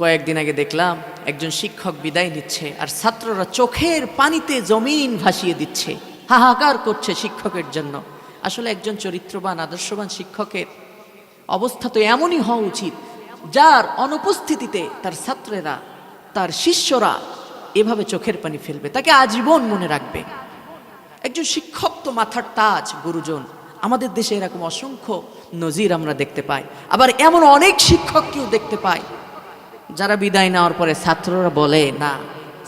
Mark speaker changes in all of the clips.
Speaker 1: কয়েকদিন আগে দেখলাম একজন শিক্ষক বিদায় নিচ্ছে আর ছাত্ররা চোখের পানিতে জমিন ভাসিয়ে দিচ্ছে, হাহাকার করছে শিক্ষকের জন্য। আসলে একজন চরিত্রবান, আদর্শবান শিক্ষকের অবস্থা তো এমনই হওয়া উচিত, যার অনুপস্থিতিতে তার ছাত্রেরা, তার শিষ্যরা এভাবে চোখের পানি ফেলবে, তাকে আজীবন মনে রাখবে। একজন শিক্ষক তো মাথার তাজ, গুরুজন। আমাদের দেশে এরকম অসংখ্য নজির আমরা দেখতে পাই। আবার এমন অনেক শিক্ষককেও দেখতে পাই যারা বিদায় নেওয়ার পরে ছাত্ররা বলে, না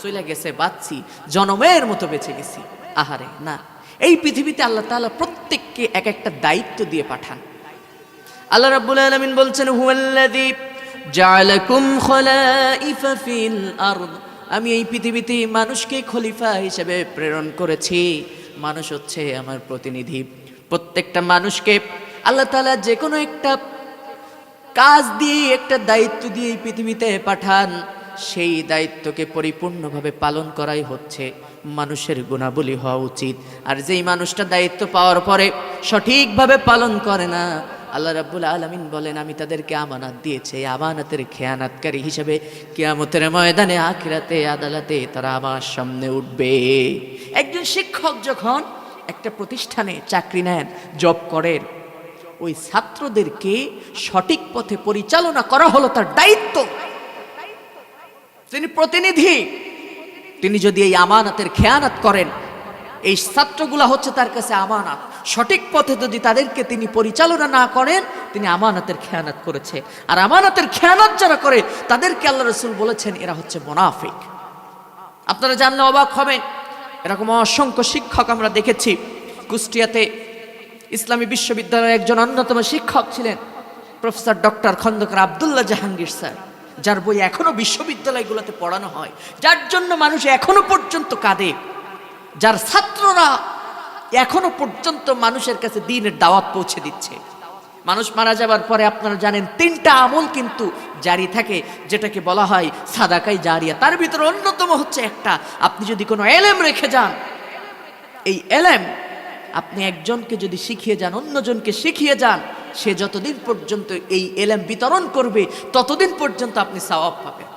Speaker 1: চলে গেছে বাচ্চি জনমের মতো বেঁচে গেছি। আহারে, না, এই পৃথিবীতে আল্লাহ তাআলা প্রত্যেককে এক একটা দায়িত্ব দিয়ে পাঠান। আল্লাহ রাব্বুল আলামিন বলছেন, হুয়াল্লাযী জাআলাকুম খলাইফা ফিল আরদ। আমি এই পৃথিবীতে মানুষকে খলিফা হিসেবে প্রেরণ করেছি। মানুষ হচ্ছে আমার প্রতিনিধি। প্রত্যেকটা মানুষকে আল্লাহ তালা যে কোনো একটা কাজ দিয়ে একটা দায়িত্ব দিয়ে পৃথিবীতে পাঠান, সেই দায়িত্বকে পরিপূর্ণভাবে পালন করাই হচ্ছে মানুষের গুণাবলী হওয়া উচিত। আর যেই মানুষটা দায়িত্ব পাওয়ার পরে সঠিকভাবে পালন করে না, আল্লাহ রাব্বুল আলামিন বলেন, আমি তাদেরকে আমানত দিয়েছে আমানতের খেয়ানাতকারী হিসেবে কেয়ামতের ময়দানে, আখিরাতে, আদালতে তারা আমার সামনে উঠবে। একজন শিক্ষক যখন একটা প্রতিষ্ঠানে চাকরি নেন, জব করেন ওই ছাত্রদেরকে সঠিক পথে পরিচালনা করা হলো তার দায়িত্ব। তিনি প্রতিনিধি। তিনি যদি এই আমানাতের খেয়ানাত করেন, এই ছাত্রগুলা হচ্ছে তার কাছে আমানাত। সঠিক পথে যদি তাদেরকে তিনি পরিচালনা না করেন, তিনি আমানাতের খেয়ানাত করেছে। আর আমানাতের খেয়ানাত যারা করে, তাদেরকে আল্লাহ রসুল বলেছেন, এরা হচ্ছে মোনাফিক। আপনারা জানলে অবাক হবেন, এরকম অসংখ্য শিক্ষক আমরা দেখেছি, কুষ্টিয়াতে ইসলামী বিশ্ববিদ্যালয়ের একজন অন্যতম শিক্ষক ছিলেন professor doctor Khondaker Abdullah Jahangir sir, যার বই এখনও বিশ্ববিদ্যালয়গুলোতে পড়ানো হয়, যার জন্য মানুষ এখনও পর্যন্ত কাঁদে। যার ছাত্ররা এখনও পর্যন্ত মানুষের কাছে দিনের দাওয়াত পৌঁছে দিচ্ছে। মানুষ মারা যাবার পরে আপনারা জানেন, তিনটা আমল কিন্তু জারি থাকে, যেটাকে বলা হয় সাদাকাই জারিয়া। তার ভিতরে অন্যতম হচ্ছে একটা, আপনি যদি কোনো এলেম রেখে যান, এই এলেম আপনি একজনকে যদি শিখিয়ে যান, অন্যজনকে শিখিয়ে যান, সে যতদিন পর্যন্ত এই এলেম বিতরণ করবে, ততদিন পর্যন্ত আপনি সওয়াব পাবেন।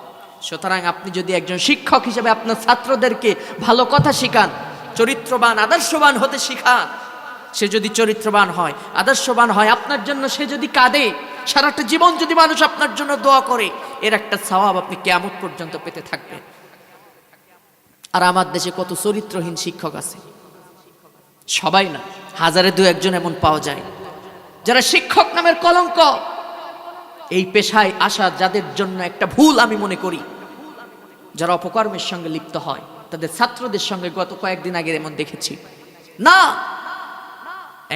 Speaker 1: সুতরাং আপনি যদি একজন শিক্ষক হিসেবে আপনার ছাত্রদেরকে ভালো কথা শিখান, চরিত্রবান, আদর্শবান হতে শিখান, সে যদি চরিত্রবান হয়, আদর্শবান হয়, আপনার জন্য সে যদি কাঁদে, সারাটা জীবন যদি মানুষ আপনার জন্য দোয়া করে, এর একটা সওয়াব আপনি কেমন পর্যন্ত পেতে থাকবেন। আর আমার দেশে কত চরিত্রহীন শিক্ষক আছে। সবাই না, হাজারে দু একজন এমন পাওয়া যায়। যারা শিক্ষক নামের কলঙ্ক, এই পেশায় আসা যাদের জন্য একটা ভুল আমি মনে করি। যারা অপকর্মের সঙ্গে লিপ্ত হয়, তাদের ছাত্রদের সঙ্গে গত কয়েকদিন আগে এমন দেখেছি। না,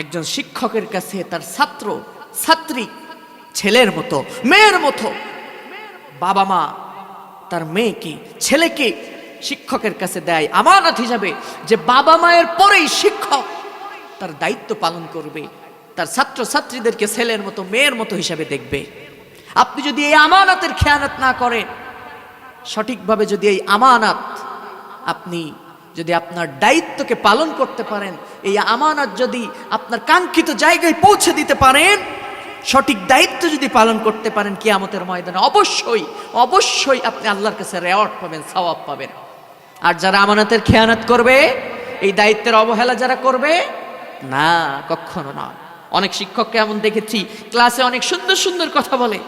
Speaker 1: একজন শিক্ষকের কাছে তার ছাত্র, ছাত্রী, ছেলের মতো, মেয়ের মতো। বাবা মা, তার মেয়েকে ছেলেকে শিক্ষকের কাছে দেয় আমানত হিসাবে যে বাবা মায়ের পরেই শিক্ষক তার দায়িত্ব পালন করবে, তার ছাত্র ছাত্রীদেরকে ছেলের মতো, মেয়ের মতো হিসাবে দেখবে। আপনি যদি এই আমানতের খেয়ানত না করেন, সঠিকভাবে যদি এই আমানত আপনি যদি আপনার দায়িত্বকে পালন করতে পারেন, এই আমানত যদি আপনার কাঙ্ক্ষিত জায়গায় পৌঁছে দিতে পারেন, সঠিক দায়িত্ব যদি পালন করতে পারেন কিয়ামতের ময়দানে, অবশ্যই অবশ্যই আপনি আল্লাহর কাছে রেওয়ার্ড পাবেন, সওয়াব পাবেন। আর যারা আমানতের খেয়ানত করবে, এই দায়িত্বের অবহেলা যারা করবে, না, কখনো না। অনেক শিক্ষককে এমন দেখেছি, ক্লাসে অনেক সুন্দর সুন্দর কথা বলে।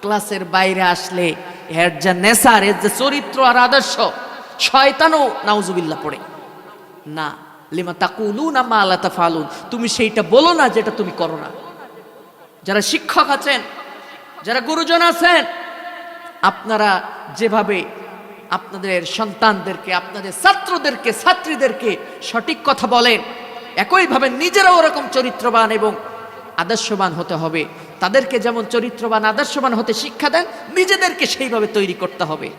Speaker 1: ক্লাসের বাইরে আসলে এর যা নেশার, এর যে চরিত্র আর আদর্শ, শয়তানও নাউজুবিল্লাহ পড়ে। না, লিমা তাকুলু না মা আল্লাহ ফালুন তুমি সেইটা বলো না যেটা তুমি করো না। যারা শিক্ষক আছেন, যারা গুরুজন আছেন, আপনারা যেভাবে আপনাদের সন্তানদেরকে, আপনাদের ছাত্রদেরকে, ছাত্রীদেরকে সঠিক কথা বলেন। একইভাবে নিজেরাও ওরকম চরিত্রবান এবং আদর্শবান হতে হবে। তাদেরকে যেমন চরিত্রবান, আদর্শবান হতে শিক্ষা দেন, নিজেদেরকে সেইভাবে তৈরি করতে হবে।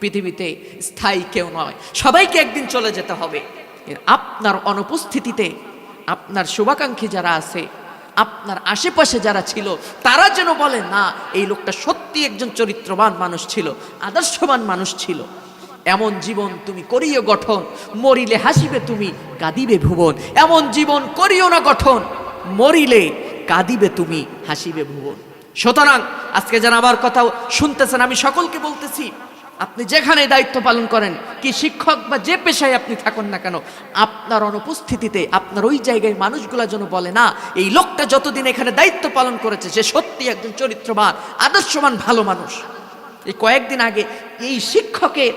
Speaker 1: পৃথিবীতে স্থায়ী কেউ নয়, সবাইকে একদিন চলে যেতে হবে। আপনার অনুপস্থিতিতে, আপনার শুভাকাঙ্ক্ষী যারা আছে আপনার আশেপাশে যারা ছিল, তারা যেন বলে, না, এই লোকটা সত্যি একজন চরিত্রবান মানুষ ছিল, আদর্শবান মানুষ ছিল। এমন জীবন তুমি করিও গঠন, মরিলে হাসিবে তুমি, কাঁদিবে ভুবন। এমন জীবন করিও না গঠন, মরিলে কাঁদিবে তুমি, হাসিবে ভুবন। সুতরাং আজকে যারা আমার কথা শুনতেছেন, আমি সকলকে বলতেছি আপনি যেখানে দায়িত্ব পালন করেন, কি শিক্ষক বা যে পেশায় আপনি থাকুন না কেন, আপনার অনুপস্থিতিতে, আপনার ওই জায়গায় মানুষগুলা যেন বলে, না, এই লোকটা যতদিন এখানে দায়িত্ব পালন করেছে, সে সত্যি একজন চরিত্রবান, আদর্শবান, ভালো মানুষ। এই কয়েকদিন আগে এই শিক্ষকের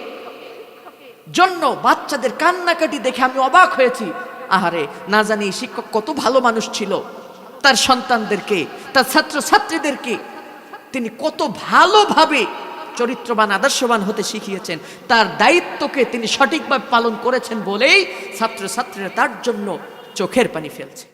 Speaker 1: জন্য বাচ্চাদের কান্নাকাটি দেখে আমি অবাক হয়েছি। আহারে, না জানি এই শিক্ষক কত ভালো মানুষ ছিল। তার সন্তানদেরকে, তার ছাত্র ছাত্রীদেরকে তিনি কত ভালোভাবে চরিত্রবান, আদর্শবান হতে শিখিয়েছেন। তার দায়িত্বকে তিনি সঠিকভাবে পালন করেছেন বলেই ছাত্রছাত্রীরা তার জন্য চোখের পানি ফেলছে।